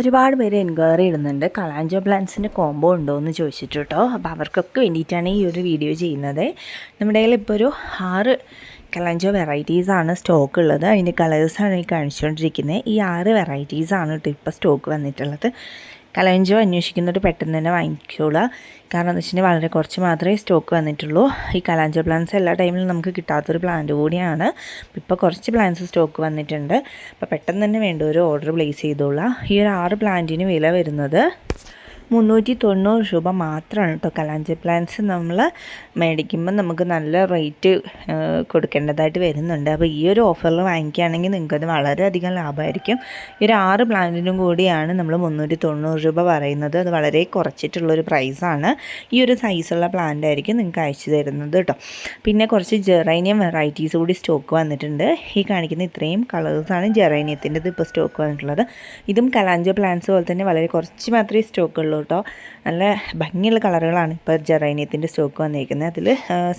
ഒരുപാട് പേര് എൻക്വയറി ഇടുന്നുണ്ട്. കളാഞ്ചോ പ്ലാന്റ്സിന്റെ കോംബോ ഉണ്ടോ എന്ന് ചോദിച്ചിട്ട് കേട്ടോ അപ്പോൾ അവർക്കൊക്കെ വേണ്ടിയിട്ടാണ് ഈ ഒരു വീഡിയോ ചെയ്യുന്നത്. നമ്മുടെ കയ്യിൽ ഇപ്പോൾ ഒരു ആറ് കലാഞ്ചോ വെറൈറ്റീസാണ് സ്റ്റോക്ക് ഉള്ളത്. അതിന്റെ കളേഴ്സാണ് ഈ കാണിച്ചുകൊണ്ടിരിക്കുന്നത്. ഈ ആറ് വെറൈറ്റീസാണ് കേട്ടോ ഇപ്പോൾ സ്റ്റോക്ക് വന്നിട്ടുള്ളത്. കലഞ്ചോ അന്വേഷിക്കുന്നവർ പെട്ടെന്ന് തന്നെ വാങ്ങിക്കോളുക. കാരണം എന്ന് വെച്ചിട്ടുണ്ടെങ്കിൽ വളരെ കുറച്ച് മാത്രമേ സ്റ്റോക്ക് വന്നിട്ടുള്ളൂ. ഈ കലാഞ്ചോ പ്ലാന്റ്സ് എല്ലാ ടൈമിലും നമുക്ക് കിട്ടാത്തൊരു പ്ലാന്റ് കൂടിയാണ്. ഇപ്പോൾ കുറച്ച് പ്ലാന്റ്സ് സ്റ്റോക്ക് വന്നിട്ടുണ്ട്. അപ്പോൾ പെട്ടെന്ന് തന്നെ വേണ്ട ഒരു ഓർഡർ പ്ലേസ് ചെയ്തോളാം ഈ ഒരു ആറ് പ്ലാന്റിന് വില വരുന്നത് മുന്നൂറ്റി തൊണ്ണൂറ് രൂപ മാത്രമാണ് കേട്ടോ കലാഞ്ചി പ്ലാന്റ്സ് നമ്മൾ മേടിക്കുമ്പോൾ നമുക്ക് നല്ല റേറ്റ് കൊടുക്കേണ്ടതായിട്ട് വരുന്നുണ്ട്. അപ്പോൾ ഈ ഒരു ഓഫറിൽ വാങ്ങിക്കുകയാണെങ്കിൽ നിങ്ങൾക്കത് വളരെയധികം ലാഭമായിരിക്കും. ഈ ഒരു ആറ് പ്ലാന്റിനും കൂടിയാണ് നമ്മൾ മുന്നൂറ്റി തൊണ്ണൂറ് രൂപ പറയുന്നത്. അത് വളരെ കുറച്ചിട്ടുള്ളൊരു പ്രൈസാണ് ഈ ഒരു സൈസുള്ള പ്ലാന്റ് ആയിരിക്കും നിങ്ങൾക്ക് അയച്ചു തരുന്നത് കേട്ടോ. പിന്നെ കുറച്ച് ജെറൈനിയം വെറൈറ്റീസ് കൂടി സ്റ്റോക്ക് വന്നിട്ടുണ്ട്. ഈ കാണിക്കുന്ന ഇത്രയും കളേഴ്സാണ് ജെറൈനിയത്തിന്റെത് ഇപ്പോൾ സ്റ്റോക്ക് വന്നിട്ടുള്ളത്. ഇതും കലാഞ്ചോ പ്ലാന്റ്സ് പോലെ തന്നെ വളരെ കുറച്ച് മാത്രമേ സ്റ്റോക്ക് കേട്ടോ. നല്ല ഭംഗിയുള്ള കളറുകളാണ് ഇപ്പോൾ ജെറൈനിയത്തിന്റെ സ്റ്റോക്ക് വന്നിരിക്കുന്നത്. അതിൽ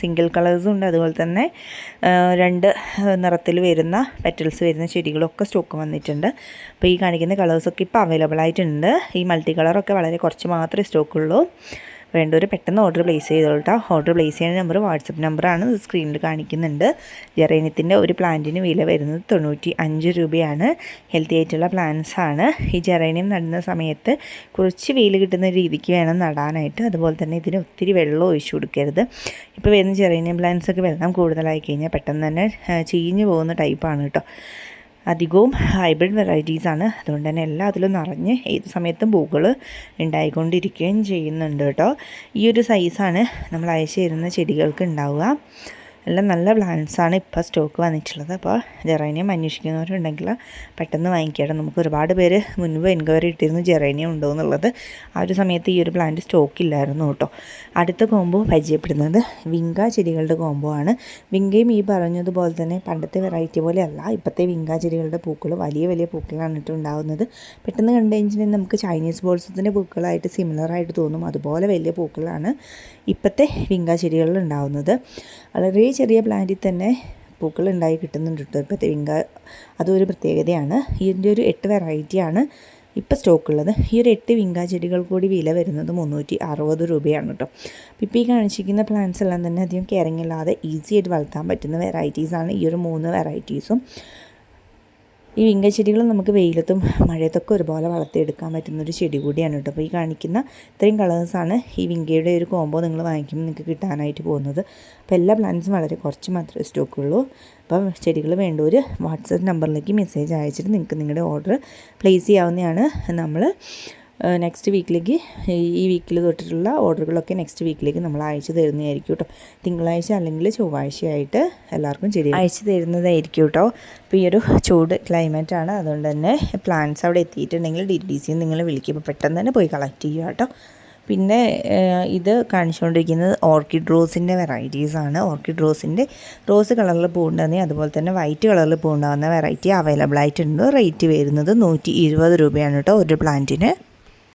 സിംഗിൾ കളേഴ്സും ഉണ്ട്. അതുപോലെ തന്നെ രണ്ട് നിറത്തിൽ വരുന്ന പെറ്റൽസ് വരുന്ന ചെടികളൊക്കെ സ്റ്റോക്ക് വന്നിട്ടുണ്ട്. അപ്പോൾ ഈ കാണിക്കുന്ന കളേഴ്സൊക്കെ ഇപ്പോൾ അവൈലബിൾ ആയിട്ടുണ്ട്. ഈ മൾട്ടി കളറൊക്കെ വളരെ കുറച്ച് മാത്രമേ സ്റ്റോക്കുള്ളൂ വേണ്ടവർ പെട്ടെന്ന് ഓർഡർ പ്ലേസ് ചെയ്തോളൂ കേട്ടോ ഓർഡർ പ്ലേസ് ചെയ്യുന്ന നമ്പർ വാട്സപ്പ് നമ്പറാണ് സ്ക്രീനിൽ കാണിക്കുന്നുണ്ട്. ജെറേനിയത്തിന്റെ ഒരു പ്ലാന്റിന് വില വരുന്നത് തൊണ്ണൂറ്റി അഞ്ച് രൂപയാണ്. ഹെൽത്തി ആയിട്ടുള്ള പ്ലാന്റ്സ് ആണ്. ഈ ജെറേനിയം നടുന്ന സമയത്ത് കുറച്ച് വെയിൽ കിട്ടുന്ന രീതിക്ക് വേണം നടാനായിട്ട്. അതുപോലെ തന്നെ ഇതിന് ഒത്തിരി വെള്ളം ഒഴിച്ചു കൊടുക്കരുത്. ഇപ്പോൾ വരുന്ന ജെറേനിയം പ്ലാന്റ്സൊക്കെ വെള്ളം കൂടുതലായി കഴിഞ്ഞാൽ പെട്ടെന്ന് തന്നെ ചീഞ്ഞു പോകുന്ന ടൈപ്പാണ് കേട്ടോ അധികവും ഹൈബ്രിഡ് വെറൈറ്റീസാണ് അതുകൊണ്ട് തന്നെ എല്ലാത്തിലും നിറഞ്ഞ് ഏത് സമയത്തും പൂക്കൾ ഉണ്ടായിക്കൊണ്ടിരിക്കുകയും ചെയ്യുന്നുണ്ട് കേട്ടോ. ഈ ഒരു സൈസാണ് നമ്മൾ അയച്ചു തരുന്ന ചെടികൾക്ക് ഉണ്ടാവുക. എല്ലാം നല്ല പ്ലാന്റ്സാണ് ഇപ്പോൾ സ്റ്റോക്ക് വന്നിട്ടുള്ളത്. അപ്പോൾ ജെറേനിയം അന്വേഷിക്കുന്നവരുണ്ടെങ്കിൽ പെട്ടെന്ന് വാങ്ങിക്കാം നമുക്ക് ഒരുപാട് പേര് മുൻപ് എൻക്വയറി ഇട്ടിരുന്നു ജെറേനിയം ഉണ്ടോ എന്നുള്ളത്. ആ ഒരു സമയത്ത് ഈ ഒരു പ്ലാന്റ് സ്റ്റോക്ക് ഇല്ലായിരുന്നു കേട്ടോ. അടുത്ത കോംബോ പരിചയപ്പെടുന്നത് വിങ്ക ചെടികളുടെ കോംബോ ആണ്. വിങ്കയും ഈ പറഞ്ഞതുപോലെ തന്നെ പണ്ടത്തെ വെറൈറ്റി പോലെ അല്ല. ഇപ്പോഴത്തെ വിങ്ക ചെടികളുടെ പൂക്കൾ വലിയ വലിയ പൂക്കളാണ് ഇട്ട് ഉണ്ടാകുന്നത് പെട്ടെന്ന് കണ്ടു കഴിഞ്ഞിട്ടുണ്ടെങ്കിൽ നമുക്ക് ചൈനീസ് ബോൾസത്തിന്റെ പൂക്കളായിട്ട് സിമിലറായിട്ട് തോന്നും. അതുപോലെ വലിയ പൂക്കളാണ് ഇപ്പോഴത്തെ വിങ്ക ചെടികളിൽ ഉണ്ടാകുന്നത് വളരെ ചെറിയ പ്ലാന്റിൽ തന്നെ പൂക്കൾ ഉണ്ടായി കിട്ടുന്നുണ്ട് കേട്ടോ. ഇപ്പോൾ തേങ്ങ അതൊരു പ്രത്യേകതയാണ്. ഇതിന്റെ ഒരു എട്ട് വെറൈറ്റിയാണ് ഇപ്പോൾ സ്റ്റോക്കുള്ളത് ഈ ഒരു എട്ട് വിങ്ക ചെടികൾ കൂടി വില വരുന്നത് മുന്നൂറ്റി അറുപത് രൂപയാണ് കേട്ടോ. ഇപ്പോൾ ഈ കാണിച്ചിരിക്കുന്ന പ്ലാന്റ്സ് എല്ലാം തന്നെ അധികം കെയറിങ് ഇല്ലാതെ ഈസി ആയിട്ട് വളർത്താൻ പറ്റുന്ന വെറൈറ്റീസാണ് ഈ ഒരു മൂന്ന് വെറൈറ്റീസും ഈ വിങ്ക ചെടികൾ നമുക്ക് വെയിലത്തും മഴയത്തൊക്കെ ഒരുപോലെ വളർത്തിയെടുക്കാൻ പറ്റുന്ന ഒരു ചെടി കൂടിയാണ് കേട്ടോ. അപ്പോൾ ഈ കാണിക്കുന്ന ഇത്രയും കളേഴ്സാണ് ഈ വിങ്കയുടെ ഒരു കോംബോ നിങ്ങൾ വാങ്ങിക്കുമ്പോൾ നിങ്ങൾക്ക് കിട്ടാനായിട്ട് പോകുന്നത്. അപ്പോൾ എല്ലാ പ്ലാന്റ്സും വളരെ കുറച്ച് മാത്രമേ സ്റ്റോക്കുള്ളൂ അപ്പം ചെടികൾ വേണ്ടവർ വാട്സപ്പ് നമ്പറിലേക്ക് മെസ്സേജ് അയച്ചിട്ട് നിങ്ങൾക്ക് നിങ്ങളുടെ ഓർഡർ പ്ലേസ് ചെയ്യാവുന്നതാണ്. നമ്മൾ നെക്സ്റ്റ് വീക്കിലേക്ക് ഈ വീക്കിൽ തൊട്ടിട്ടുള്ള ഓർഡറുകളൊക്കെ നെക്സ്റ്റ് വീക്കിലേക്ക് നമ്മൾ അയച്ചു തരുന്നതായിരിക്കും കേട്ടോ തിങ്കളാഴ്ച അല്ലെങ്കിൽ ചൊവ്വാഴ്ചയായിട്ട് എല്ലാവർക്കും ചെടി അയച്ചു തരുന്നതായിരിക്കും കേട്ടോ അപ്പോൾ ഈ ഒരു ചൂട് ക്ലൈമറ്റ് ആണ്. അതുകൊണ്ട് തന്നെ പ്ലാന്റ്സ് അവിടെ എത്തിയിട്ടുണ്ടെങ്കിൽ ഡി ഡി സി നിങ്ങൾ വിളിക്കുമ്പോൾ പെട്ടെന്ന് തന്നെ പോയി കളക്ട് ചെയ്യുക കേട്ടോ പിന്നെ ഇത് കാണിച്ചുകൊണ്ടിരിക്കുന്നത് ഓർക്കിഡ് റോസിന്റെ വെറൈറ്റീസാണ് ഓർക്കിഡ് റോസിന്റെ റോസ് കളറിൽ പൂണ്ടാകുന്ന അതുപോലെ തന്നെ വൈറ്റ് കളറിൽ പൂണ്ടാകുന്ന വെറൈറ്റി അവൈലബിൾ ആയിട്ടുണ്ട്. റേറ്റ് വരുന്നത് നൂറ്റി ഇരുപത് രൂപയാണ് കേട്ടോ ഒരു പ്ലാന്റിന്